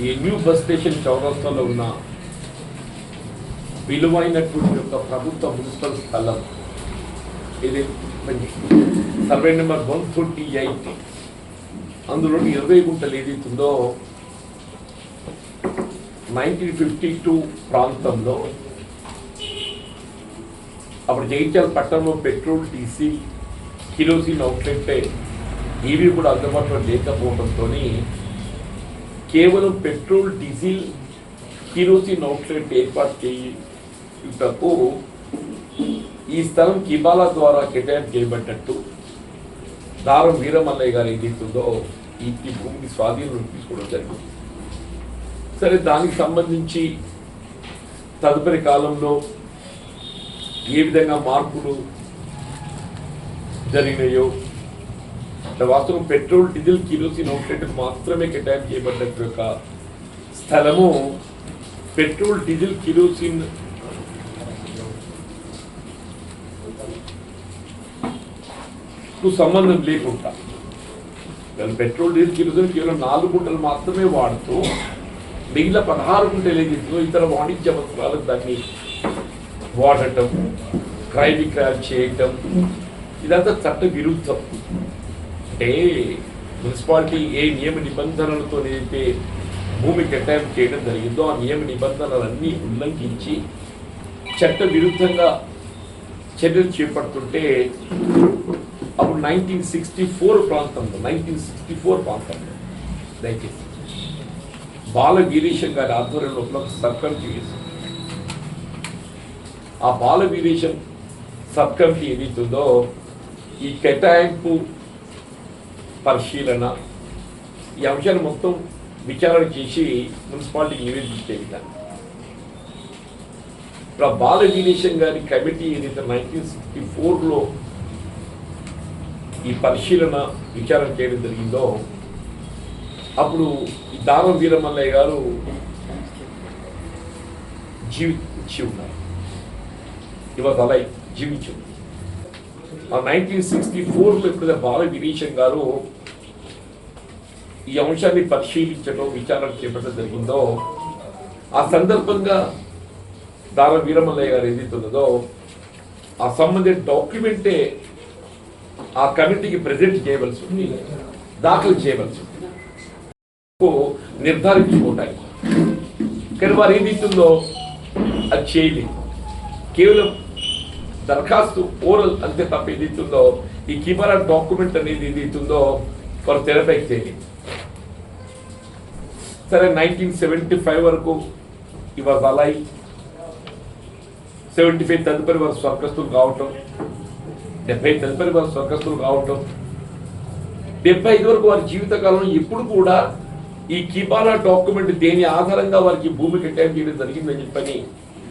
ఈ new bus station చౌరస్తాలో ఉన్న విలువైనటువంటి యొక్క ప్రభుత్వ మున్సిపల్ స్థలం ఇది survey number one forty eight. అందులో ఇరవై గుంటలు ఏదైతుందో నైన్టీన్ ఫిఫ్టీ టూ ప్రాంతంలో అప్పుడు జగిత్యాల పట్టణంలో పెట్రోల్ డీజిల్ కిరోసిన్ అవుట్లెట్ ఇవి కూడా అందుబాటులో లేకపోవడంతో కేవలం పెట్రోల్ డీజిల్ కిరోసిన్ అవుట్లెట్ ఏర్పాటు చేయుటకు ఈ స్థలం కిబాలా ద్వారా కేటాయింపు చేయబడ్డట్టు. దారం వీరమల్లయ్య గారు ఏదైతుందో ఈ ఈ భూమిని స్వాధీనం తీసుకోవడం జరిగింది. సరే దానికి సంబంధించి తదుపరి కాలంలో ఏ విధంగా మార్పులు జరిగినాయో వాస్తవం పెట్రోల్ డీజిల్ కిరోసిన్ అవుట్లెట్ మాత్రమే కేటాయింపు చేయబడినట్టు యొక్క స్థలము. పెట్రోల్ డీజిల్ కిరోసిన్కు సంబంధం లేకుండా పెట్రోల్ డీజిల్ కిరోసిన్ కేవలం నాలుగు గుంటలు మాత్రమే వాడుతూ మిగిలిన పదహారు గుంటలు ఏదైతుందో ఇతర వాణిజ్య అవసరాలకు దాన్ని వాడటం క్రయ విక్రయాలు చేయటం ఇదంతా చట్ట విరుద్ధం అంటే మున్సిపాలిటీ ఏ నియమ నిబంధనలతో ఏదైతే భూమి కేటాయింపు చేయడం జరిగిందో ఆ నియమ నిబంధనలన్నీ ఉల్లంఘించి చట్ట విరుద్ధంగా చర్యలు చేపడుతుంటే అప్పుడు నైన్టీన్ సిక్స్టీ ఫోర్ ప్రాంతంలో నైన్టీన్ సిక్స్టీ ఫోర్ ప్రాంతంలో దయచేసి బాల గిరీశం గారి ఆధ్వర్యంలో ఒక సబ్ కమిటీ వేసింది ఆ బాల వీరేశం సబ్ కమిటీ ఏదైతుందో ఈ కేటాయింపు పరిశీలన ఈ అంశాన్ని మొత్తం విచారణ చేసి మున్సిపాలిటీకి నివేదించే విధానం ఇప్పుడు ఆ బాల గారి కమిటీ ఏదైతే నైన్టీన్ సిక్స్టీ ఫోర్లో ఈ పరిశీలన విచారణ చేయడం జరిగిందో అప్పుడు ఈ దానం వీరమల్లయ్య గారు జీవించి ఉన్నారు. ఇవాళ అలా జీవించు నైన్టీన్ సిక్స్టీ ఫోర్లో ఇప్పుడు బాల గిరీశం గారు ఈ అంశాన్ని పరిశీలించడం విచారణ చేపట్టడం జరిగిందో ఆ సందర్భంగా దార వీరమల్లయ్య గారు ఏదైతున్నదో ఆ సంబంధిత డాక్యుమెంటే ఆ కమిటీకి ప్రజెంట్ చేయవలసి ఉంది దాఖలు చేయవలసి ఉంది నిర్ధారించుకుంటాయి కానీ వారు ఏదైతుందో అది చేయలేదు. కేవలం దరఖాస్తు ఓరల్ అంతే తప్ప ఏదైతుందో ఈ కిమరా డాక్యుమెంట్ అనేది ఏదైతుందో వారు తెరపైకి తేలింది సరే నైన్టీన్ సెవెంటీ ఫైవ్ వరకు ఈ వాజ్ అలై సెవెంటీ ఫైవ్ తదుపరి వారు స్వర్గస్థులు కావటం. డెబ్బై తదుపరి వారు స్వర్గస్థులు కావటం. డెబ్బై ఐదు వరకు వారి జీవితకాలం ఎప్పుడు కూడా ఈ కిబాలా డాక్యుమెంట్ దేని ఆధారంగా వారికి భూమి కేటాయింపు చేయడం జరిగిందని చెప్పని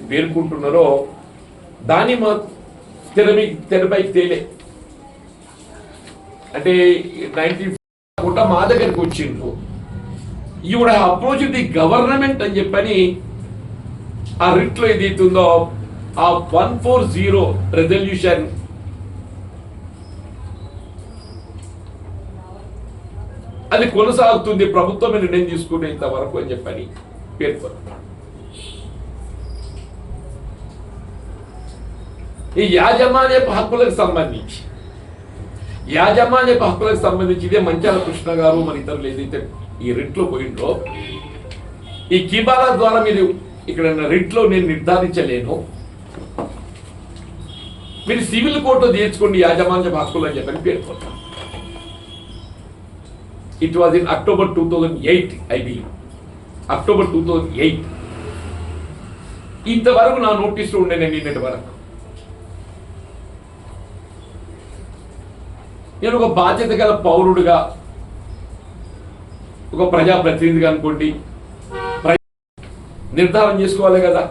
పేర్కొంటున్నారో దాన్ని మా తెరమి తెరపై తేలే. అంటే నైన్టీన్ కూడా మా దగ్గరికి వచ్చిండ్రు. ఈవిడ అప్రోచ్ ది గవర్నమెంట్ అని చెప్పని ఆ రిట్లో ఏదైతుందో ఆ వన్ ఫోర్ జీరో రెజల్యూషన్. అది కొనసాగుతుంది ప్రభుత్వమే నిర్ణయం తీసుకునేంత వరకు అని చెప్పని పేర్కొన్నారు ఈ యాజమాన్యపు హక్కులకు సంబంధించి. యాజమాన్యపు హక్కులకు సంబంధించి ఇదే మంచాల కృష్ణ గారు మరి ఇతరులు ఏదైతే ఈ రిట్లో పోయిండ్రో ఈ కిబాలా ద్వారా మీరు ఇక్కడ రిట్లో నేను నిర్ధారించలేను. మీరు సివిల్ కోర్టులో తీర్చుకోండి యాజమాన్య హక్కులు అని చెప్పని పేర్కొన్నారు it was in October two thousand eight I believe October two thousand eight ఇంతవరకు నా నోటీసులు ఉండే నేను నిన్నటి వరకు. నేను ఒక బాధ్యత గల పౌరుడుగా ఒక ప్రజాప్రతినిధిగా అనుకోండి ప్ర- నిర్ధారణ చేసుకోవాలి కదా.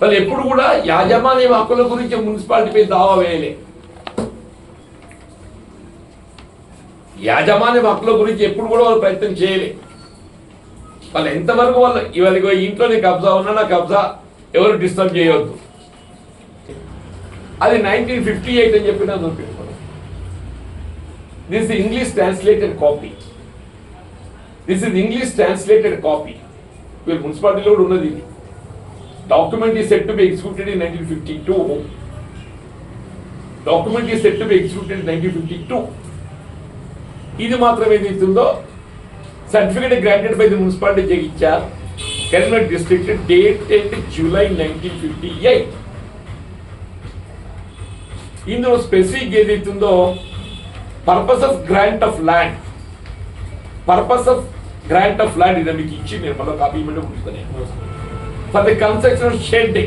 వాళ్ళు ఎప్పుడు కూడా యాజమాన్య హక్కుల గురించి మున్సిపాలిటీపై దావా వేయలే. యాజమాన్య హక్కుల గురించి ఎప్పుడు కూడా వాళ్ళు ప్రయత్నం చేయలే. వాళ్ళు ఎంతవరకు వాళ్ళు ఇవాళ ఇంట్లో ఇంట్లోనే కబ్జా ఉన్నా నా కబ్జా? ఎవరు డిస్టర్బ్ చేయవద్దు అది నైన్టీన్ ఫిఫ్టీ ఎయిట్ అని చెప్పిన పెట్టుకోవడం this English translated copy this is English translated copy వీళ్ళు మున్సిపాలిటీలో కూడా ఉన్నది ఇది. డాక్యుమెంట్ ఈ set to be executed in nineteen fifty two document ఈ set to be executed nineteen fifty two ఇది మాత్రం ఏదైతుందో certificate granted by the municipality చేయించారు. Karimnagar district date and July nineteen fifty eight ఇందులో స్పెసిఫిక్ ఏదైతుందో purpose of grant of land purpose of grant of land ఇది మీకు ఇచ్చి నేను మళ్ళీ కాపీ ఇవ్వడం ఉంటుంది for the construction of shed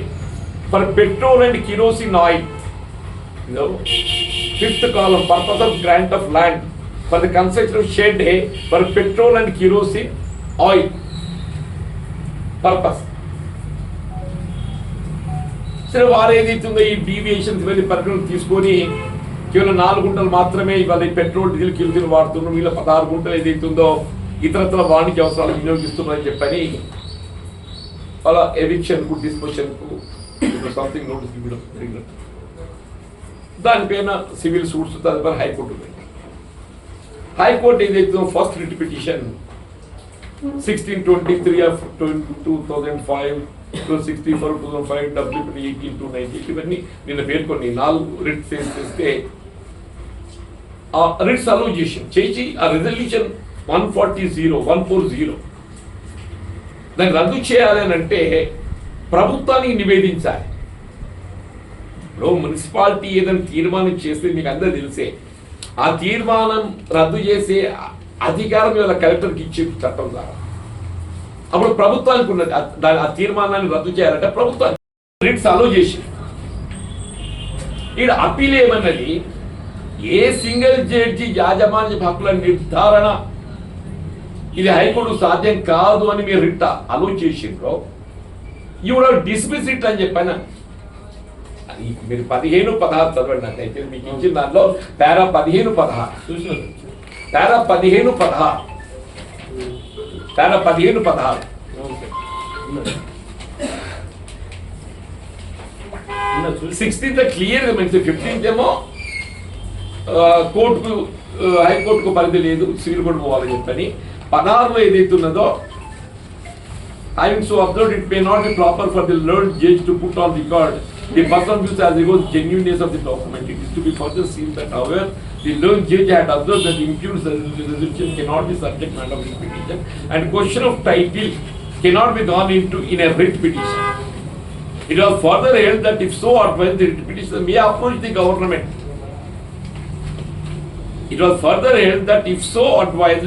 for petrol and kerosene oil fifth column purpose of grant of land for the construction of shed for petrol and kerosene oil purpose సరే వారు ఏదైతుందో ఈ డీవియేషన్స్ ఇవన్నీ పరిగణలోకి తీసుకొని కేవలం నాలుగు గుంటలు మాత్రమే ఇవాళ పెట్రోల్ డీజిల్ కిలోలు వాడుతున్నారు వీళ్ళ పదహారు గుంటలు ఏదైతుందో ఇతరత్ర వాణిజ్య అవసరాలు వినియోగిస్తున్నారని చెప్పని వాళ్ళ ఎవిక్షన్కు డిస్పోషన్కు సంథింగ్ నోటీస్ ఇవ్వడం జరిగినట్టు. దానిపైన సివిల్ సూట్స్ తదుపరి హైకోర్టు. ఉంది హైకోర్టు ఏదైతుందో first writ petition sixteen twenty three of two thousand five two sixty four two thousand five W eighteen two ninety ఇవన్నీ నిన్న పేర్కొని నాలుగు రిట్స్ చేస్తే ఆ రిట్స్ అలౌ చేసి చేసి ఆ resolution one forty zero one four zero దాన్ని రద్దు చేయాలని అంటే ప్రభుత్వానికి నివేదించాలి. ఇప్పుడు మున్సిపాలిటీ ఏదైనా తీర్మానం చేస్తే మీకు అందరూ తెలిసే ఆ తీర్మానం రద్దు చేసే అధికారం ఇలా కలెక్టర్కి ఇచ్చే చట్టం ద్వారా. అప్పుడు ప్రభుత్వానికి ఉన్నది దాని ఆ తీర్మానాన్ని రద్దు చేయాలంటే ప్రభుత్వానికి రిట్స్ అలో చేసి. ఇక్కడ అప్పీల్ ఏమన్నది? ఏ సింగిల్ జడ్జి యాజమాన్య హక్కుల నిర్ధారణ ఇది హైకోర్టు సాధ్యం కాదు అని మీరు రిట్ అలో చేసిండ్రో? ఇవిడ డిస్మిస్ ఇట్ అని చెప్పాను? మీరు పదిహేను పదహారు చదవండి నాకైతే మీకు ఇచ్చిన దాంట్లో పేరా పదిహేను పదహారు. చూసినారు పారా పదిహేను పదహారు పారా పదిహేను పదహారు సిక్స్టీన్త్ క్లియర్ మంచి ఫిఫ్టీన్త్ ఏమో కోర్టుకు హైకోర్టుకు పరిధి లేదు సివిల్ కోర్టు పోవాలని చెప్పని పదహారులో ఏదైతే ఉన్నదో having so observed it may not be proper for the learned judge to put on record the person views as regards genuineness of the document. It is to be further seen that however, the learned judge had observed that the impugned resolution cannot be subject matter of this petition and question of title cannot be gone into in a writ petition. It was further held that if so advised, the writ petitioner may approach the government. It was further held that if so advised,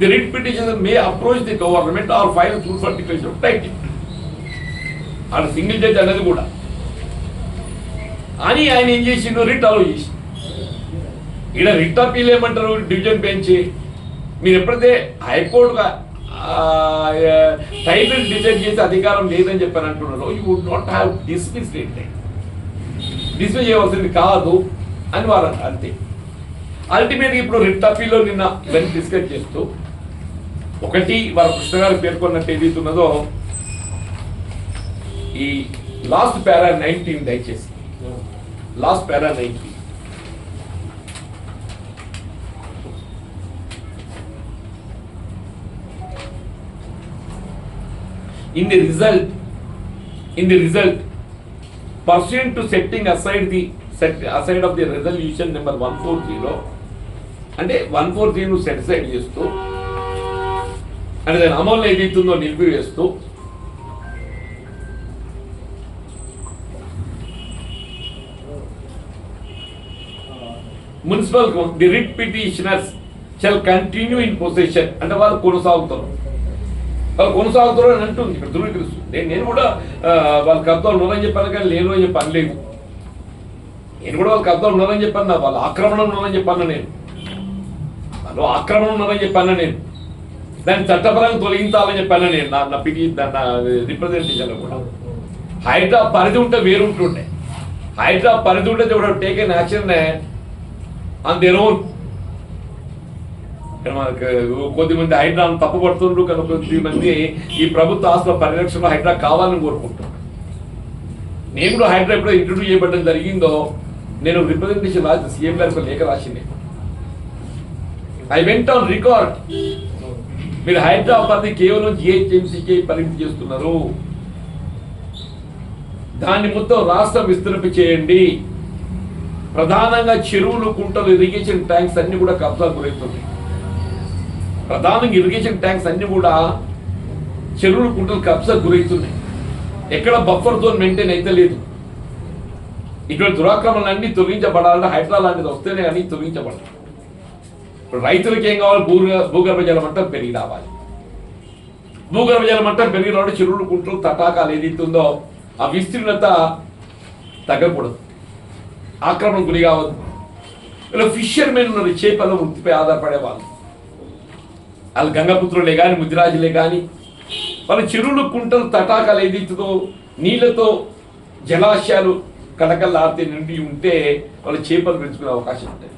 the writ petitioner may approach the government or file suit for declaration of title. ఆడ single judge అనేది కూడా అని ఆయన ఏం చేసిండు writ అలో చేసి ఇక్కడ writ appeal ఏమంటారు? డివిజన్ బెంచ్ మీరు ఎప్పుడైతే హైకోర్టుగా టైటిల్ డిసైడ్ చేసే అధికారం లేదని చెప్పాను అంటున్నారో you would not have dismiss it dismiss చేయవలసింది కాదు అని వారు అంతే. అల్టిమేట్గా ఇప్పుడు రిట్ అప్పీల్లో నిన్న ఇవన్నీ డిస్కస్ చేస్తూ ఒకటి వారు కృష్ణ గారు పేర్కొన్నట్టు ఏదైతున్నదో ఈ లాస్ట్ పారా నైన్టీన్ దయచేసి. Last para nineteen in the result in the result pursuant to setting aside the set aside of the resolution number 140 అంటే వన్ ఫోర్ను సెట్ సైడ్ చేస్తూ అంటే దాని అమలు ఏదైతుందో నిలిపివేస్తూ municipal the writ petitioners shall continue in position అంటే వాళ్ళు కొనసాగుతారు వాళ్ళు కొనసాగుతారు అని అంటుంది. ఇక్కడ ధృవీకరిస్తుంది. నేను నేను కూడా వాళ్ళ వాళ్ళకి అర్థం ఉన్నారని చెప్పాను కానీ లేను అని చెప్పి అనలేదు నేను కూడా వాళ్ళకి అర్థం ఉన్నారని చెప్పాను వాళ్ళ ఆక్రమణ ఉన్నారని చెప్పాను నేను. వాళ్ళు ఆక్రమణ ఉన్నారని చెప్పాను నేను. దాన్ని చట్టపరంగా తొలగించాలని చెప్పాను నేను. నా నా పిటి నా రిప్రజెంటేషన్లో కూడా. హైడ్రా పరిధి ఉంటే వేరు ఉంటుండే. హైడ్రా పరిధి ఉంటే take taken action on their own. కొద్దిమంది హైడ్రాను తప్పుపడుతుండ్రు కనుక కొద్ది మంది ఈ ప్రభుత్వ ఆస్తుల పరిరక్షణ హైడ్రా కావాలని కోరుకుంటున్నాను నేను కూడా హైడ్రా ఎప్పుడో ఇంట్రడ్యూస్ చేయబడడం జరిగిందో నేను రిప్రజెంటేషన్ రాసి సీఎం గారికి లేఖ రాసింది ఐ వెంట్ ఆన్ రికార్డ్. మీరు హైదరాబాద్ కేవలం జిహెచ్ఎంసీకే పరిమితి చేస్తున్నారు. దాన్ని మొత్తం రాష్ట్రం విస్తరింప చేయండి. ప్రధానంగా చెరువులు కుంటలు ఇరిగేషన్ ట్యాంక్స్ అన్ని కూడా కబ్జా గురవుతున్నాయి. ప్రధానంగా ఇరిగేషన్ ట్యాంక్స్ అన్ని కూడా చెరువులు కుంటలు కబ్జా గురవుతున్నాయి. ఎక్కడ బఫర్ జోన్ మెయింటైన్ అయితే లేదు. ఇక్కడ దురాక్రమణ అన్ని తొలగించబడాలంటే హైడ్రా లాంటిది వస్తేనే కానీ తొలగించబడాలి ఇప్పుడు రైతులకి ఏం కావాలి? భూగ భూగర్భ జల మట్టం పెరిగి రావాలి. భూగర్భ జల మట్టం పెరిగి రావడం చెరువులు కుంటలు తటాకాలు ఏదైతే ఉందో ఆ విస్తీర్ణత తగ్గకూడదు. ఆక్రమణ గురి కావద్దు. ఇలా ఫిషర్ మెన్ ఉన్నారు చేపల వృత్తిపై ఆధారపడే వాళ్ళు వాళ్ళు గంగపుత్రులే కానీ ముదిరాజులే కానీ వాళ్ళ చెరువులు కుంటలు తటాకాలు ఏదైతుందో నీళ్ళతో జలాశయాలు కడకల్లాడితే నిండి ఉంటే వాళ్ళు చేపలు పెంచుకునే అవకాశం ఉంటుంది.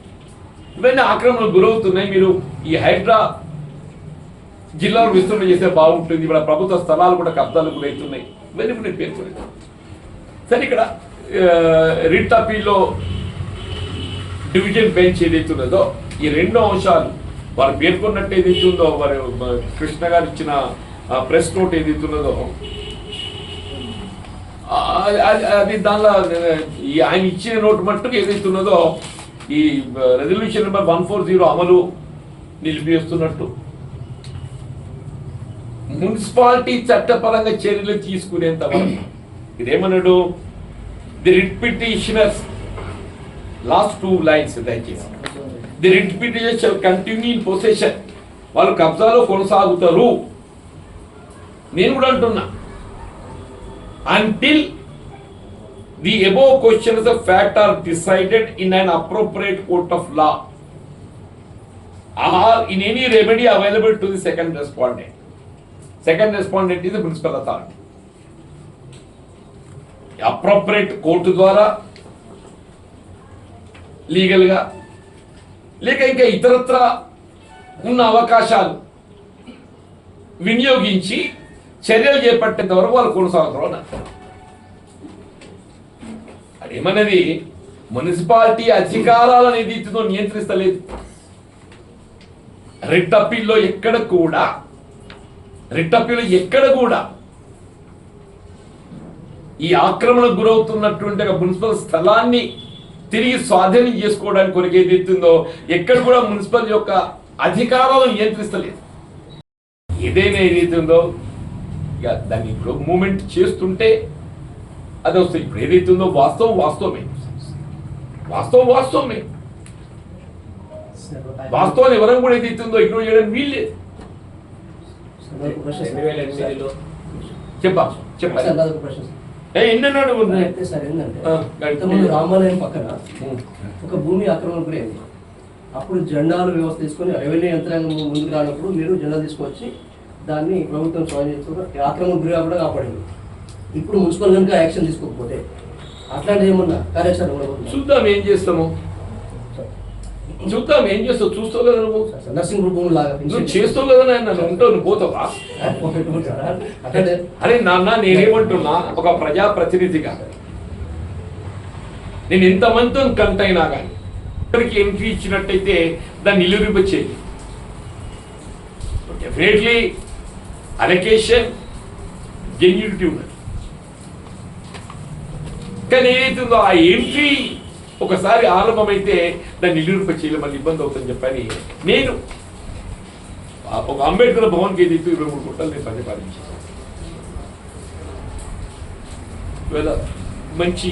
ఇవన్నీ ఆక్రమణకు గురవుతున్నాయి. మీరు ఈ హైడ్రా జిల్లాలో విస్తరణ చేస్తే బాగుంటుంది. ఇక్కడ ప్రభుత్వ స్థలాలు కూడా కబ్జాలు గురవుతున్నాయి ఇవన్నీ కూడా నేను పేర్కొనేది. సరే ఇక్కడ రిట్ అపీల్లో డివిజన్ బెంచ్ ఏదైతున్నదో ఈ రెండు అంశాలు వారు పేర్కొన్నట్టు ఏదైతే ఉందో వారి కృష్ణ గారు ఇచ్చిన ప్రెస్ నోట్ ఏదైతే ఉన్నదో అది- దానిలో ఈ ఆయన ఇచ్చిన నోట్ మట్టుకు ఏదైతే ఉన్నదో ఈ resolution number one four zero అమలు నిలిపివేస్తున్నట్టు. మున్సిపాలిటీ చట్టపరంగా చర్యలు తీసుకునేంత వరకు. ఇదేమన్నాడు? The writ petitioners last two lines దయచేసి. కంటిన్యూ ఇన్ వాళ్ళు కబ్జాలో కొనసాగుతారు. నేను కూడా అంటున్నా. Until the above question fact are decided in an appropriate court of law in any remedy available to the second respondent second respondent is principal authority appropriate court ద్వారా లీగల్గా లేక ఇంకా ఇతరత్ర ఉన్న అవకాశాలు వినియోగించి చర్యలు చేపట్టేంత వరకు వాళ్ళు కొనసాగుతారు అదేమన్నది మున్సిపాలిటీ అధికారాలను ఏది నియంత్రిస్తలేదు. రిట్ అప్పీల్లో ఎక్కడ కూడా రిట్ అప్పీల్లో ఎక్కడ కూడా ఈ ఆక్రమణకు గురవుతున్నటువంటి ఒక మున్సిపల్ స్థలాన్ని తిరిగి స్వాధీనం చేసుకోవడానికి కొరకు ఏదైతుందో ఎక్కడ కూడా మున్సిపల్ యొక్క అధికారాలను నియంత్రిస్తలేదు. ఏదైనా ఏదైతే ఉందో ఇక దాన్ని ఇప్పుడు మూమెంట్ చేస్తుంటే అది వస్తుంది. ఇప్పుడు ఏదైతే ఉందో వాస్తవం వాస్తవమే. వాస్తవం వాస్తవమే. వాస్తవాన్ని ఎవరం కూడా ఏదైతే ఉందో ఇగ్నోర్ చేయడానికి వీల్లేదు. చెప్పా చెప్పా ఏ ఎన్నెన్నాడు అయితే సార్ ఏంటంటే రామాలయం పక్కన ఒక భూమి ఆక్రమణ గురైంది. అప్పుడు జెండాలు వ్యవస్థ తీసుకొని రెవెన్యూ యంత్రాంగం ముందుకు రానప్పుడు మీరు జెండా తీసుకొచ్చి దాన్ని ప్రభుత్వం స్వాధీనం చేసుకుని ఆక్రమణ గురి కూడా కాపాడింది. ఇప్పుడు మున్సిపల్ కనుక యాక్షన్ తీసుకోకపోతే అట్లాంటి ఏమన్నా కార్యాచరణ? చూద్దాం ఏం చేస్తాము. చూద్దాం ఏం చేస్తావు? చూస్తావు కదా నువ్వు. నర్సింగ్ భూములు లాగా నువ్వు చేస్తావు కదా నన్ను ఉంటావు నువ్వు పోతావా? అరే నాన్న నేనేమంటున్నా ఒక ప్రజాప్రతినిధిగా. నేను ఎంతమందితో కంట్ అయినా కానీ ఇక్కడికి ఎంట్రీ ఇచ్చినట్టయితే దాన్ని నిలువరింపచేయాలి డెఫినెట్లీ అలొకేషన్ జెన్యూనిటీ ఉన్నది. కానీ ఏదైతుందో ఆ ఎంట్రీ ఒకసారి ఆరంభమైతే దాన్ని నిలువరింప చేయాలి మళ్ళీ ఇబ్బంది అవుతుందని చెప్పని నేను ఒక అంబేద్కర్ భవన్కి ఏదైతే ఇరవై మూడు గుంటలు నేను ప్రతిపాదించాను ఇవాళ మంచి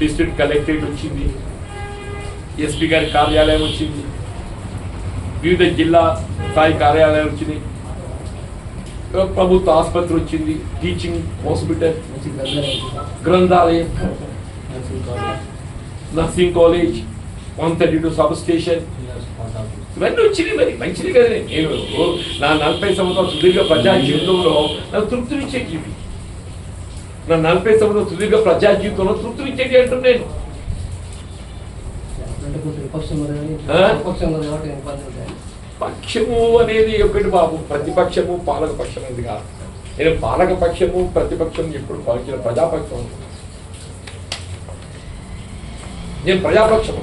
డిస్ట్రిక్ట్ కలెక్టరేట్ వచ్చింది ఎస్పీ గారి కార్యాలయం వచ్చింది వివిధ జిల్లా స్థాయి కార్యాలయాలు వచ్చినాయి ప్రభుత్వ ఆసుపత్రి వచ్చింది టీచింగ్ హాస్పిటల్. గ్రంథాలయం nursing college. One thirty two substation ఇవన్నీ వచ్చినాయి మరి మంచిది కదా. నేను నా నలభై సంవత్సరాల సుదీర్ఘ ప్రజా జీవితంలో నాకు తృప్తినిచ్చేది ఇవి నా నలభై సంవత్సరాల సుదీర్ఘ ప్రజా జీవితంలో తృప్తినిచ్చేది అంటున్నాను నేను. కొంచెం పక్షము అనేది ఒకటి బాబు? ప్రతిపక్షము పాలక పక్షం అనేది కాదు. నేను పాలక పక్షము ప్రతిపక్షం ఎప్పుడు పాలించిన ప్రజాపక్షం. నేను ప్రజాపక్షం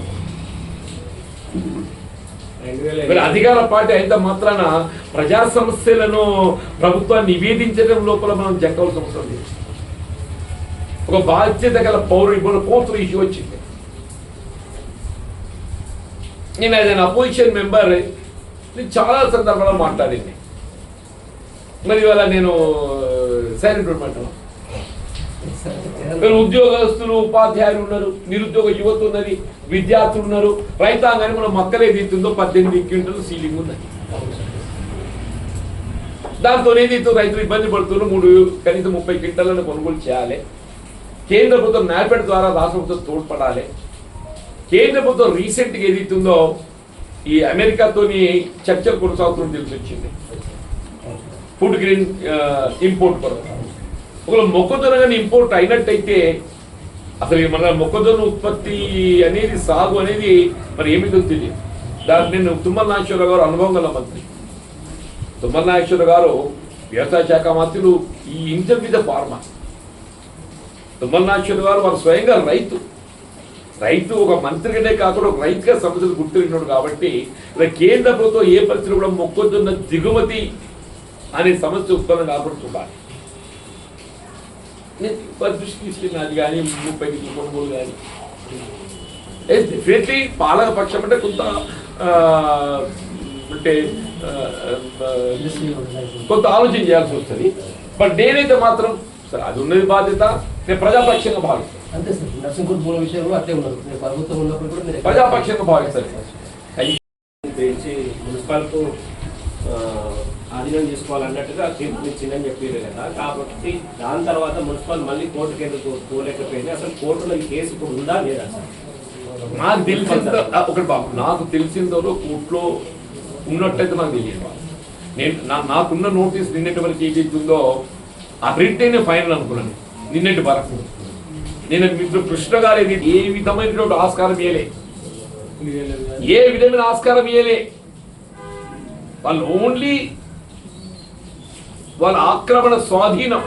మరి అధికార పార్టీ అయితే మాత్రాన ప్రజా సమస్యలను ప్రభుత్వాన్ని నివేదించడం లోపల మనం జంకవలసిన అవసరం లేదు. ఒక బాధ్యత గల పౌరుడు ఇప్పుడు కోర్టులో ఇష్యూ వచ్చింది. నేను ఏదైనా అపోజిషన్ మెంబర్ నేను చాలా సందర్భాల్లో మాట్లాడింది. మరి ఇవాళ నేను సైలెంట్ ఉండమంటున్నాను వీళ్ళు ఉద్యోగస్తులు ఉపాధ్యాయులు ఉన్నారు నిరుద్యోగ యువత ఉన్నది విద్యార్థులు ఉన్నారు. రైతాంగాన్ని మనం మక్కలే తీస్తుందో పద్దెనిమిది క్వింటల్ సీలింగ్ ఉన్నది. దాంతో ఏదైతే రైతులు ఇబ్బంది పడుతున్నారు? మూడు కనీసం ముప్పై క్వింటలను కొనుగోలు చేయాలి. కేంద్ర ప్రభుత్వం నాపెడ్ ద్వారా రాష్ట్ర ప్రభుత్వం తోడ్పడాలి. కేంద్ర ప్రభుత్వం రీసెంట్గా ఏదైతుందో ఈ అమెరికాతోని చర్చలు కొనసాగుతున్న తెలిసి వచ్చింది. ఫుడ్ గ్రెయిన్ ఇంపోర్ట్ కొరకు. ఒకవేళ మొక్కజొన్న కానీ ఇంపోర్ట్ అయినట్టయితే అసలు మన మొక్కజొన్న ఉత్పత్తి అనేది సాగు అనేది మరి ఏమి తెలుస్తుంది దాన్ని నేను తుమ్మల నాగేశ్వరరావు గారు అనుభవం గల మంత్రి. తుమ్మల నాగేశ్వరరావు గారు వ్యవసాయ శాఖ మంత్రులు ఈ ఇంజన్ మీద ఫార్మా. తుమ్మల నాగేశ్వరరావు గారు వారు స్వయంగా రైతు. రైతు ఒక మంత్రిగానే కాకుండా ఒక రైతుగా సమస్యలు గుర్తించినాడు కాబట్టి ఇలా కేంద్ర ప్రభుత్వం ఏ పరిస్థితులు కూడా మొక్కజొన్న దిగుమతి అనే సమస్య ఉత్పన్నం కాబట్టి చూడాలి. దృష్టి తీసుకెళ్ళిన అది కానీ ముప్పై నుంచి కొనుగోలు కానీ డెఫినెట్లీ పాలక పక్షం అంటే కొంత అంటే కొంత ఆలోచన చేయాల్సి వస్తుంది. బట్ నేనైతే మాత్రం సరే అది ఉన్నది బాధ్యత. నేను ప్రజాపక్షంగా భావిస్తాను. అంతే సార్ నర్సింగ్పూర్ భూమి విషయంలో అట్లే ఉన్నారు నేను ప్రభుత్వం ఉన్నప్పుడు కూడా ప్రజాపక్షంగా భావిస్తాను. అయ్యి ఆధీనం చేసుకోవాలన్నట్టుగా తీర్పు ఇచ్చిందని చెప్పారు కదా. కాబట్టి దాని తర్వాత మున్సిపల్ మళ్ళీ కోర్టుకి ఎందుకు పోలేకపోయింది? అసలు కోర్టులో ఈ కేసు ఇప్పుడు ఉందా లేదా సార్? నాకు తెలిసిందో ఒకటి బాబు నాకు తెలిసిందో కోర్టులో ఉన్నట్టయితే నాకు తెలియదు బాబు. నేను నాకున్న నోటీస్ నిన్నటి వరకు ఏదైతుందో ఆ ప్రింట్ ఫైనల్ అనుకున్నాను. నిన్నటి వరకు. నేను మిత్రుడు కృష్ణ గారు ఏది ఏ విధమైనటువంటి ఆస్కారం ఇయ్యలే. ఏ విధమైన ఆస్కారం ఇయ్యలే. వాళ్ళు ఓన్లీ వాళ్ళ ఆక్రమణ స్వాధీనం.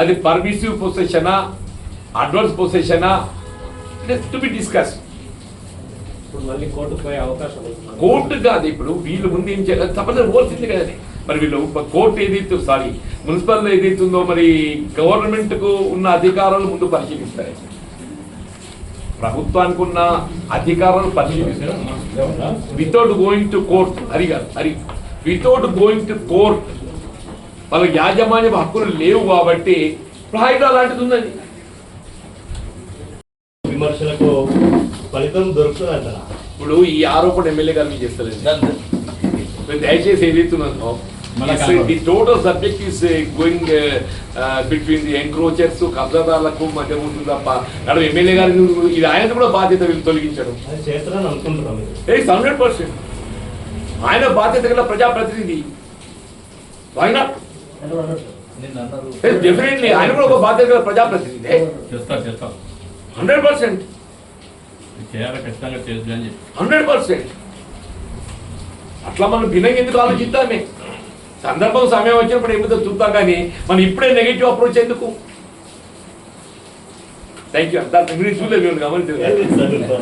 అది పర్మిసివ్ పొసెషనా అడ్వాన్స్ పొసెషనా టు బి డిస్కస్ కోర్టు కాదు ఇప్పుడు వీళ్ళు ముందు ఏం చేయాలి? తప్పని పోల్సింది కదండి. మరి వీళ్ళు కోర్టు ఏదైతే సారీ మున్సిపల్ ఏదైతే ఉందో మరి గవర్నమెంట్కు ఉన్న అధికారాలు ముందు పరిశీలిస్తారు ప్రభుత్వానికి ఉన్న అధికారాలు పరిశీలిస్తారు without going to court Hari గారు Hari. Without going to court వాళ్ళకి యాజమాన్య హక్కులు లేవు కాబట్టి ప్రాయిడా లాంటిది ఉందండి. విమర్శలకు ఫలితం దొరుకుతుంది ఇప్పుడు ఈ ఆరోపణ ఎమ్మెల్యే గారు మీకు చేస్తలేదు. దయచేసి కలవదు. The total subject is going between the encroachers కబ్జాదారులకు మధ్య ఉంటుంది తప్ప మేడం ఎమ్మెల్యే గారి ఇది ఆయన కూడా బాధ్యత వీళ్ళు తొలగించడం. హండ్రెడ్ పర్సెంట్ ఆయన బాధ్యత గల ప్రజాప్రతినిధి. సార్. డెఫినెట్లీ ఆయన కూడా ఒక బాధ్యత గల ప్రజాప్రతినిధి చేస్తా చేస్తా హండ్రెడ్ పర్సెంట్. చేయాలి ఖచ్చితంగా చేద్దాం అని చెప్పి. Hundred percent. అట్లా మనం భిన్నంగా ఎందుకు ఆలోచిద్దామే? సందర్భం సమయం వచ్చినప్పుడు ఏమిటో చూద్దాం కానీ మనం ఇప్పుడే నెగిటివ్ అప్రోచ్ ఎందుకు? థ్యాంక్ యూ అంతా మీరు చూడలేదు గమనించలేదు.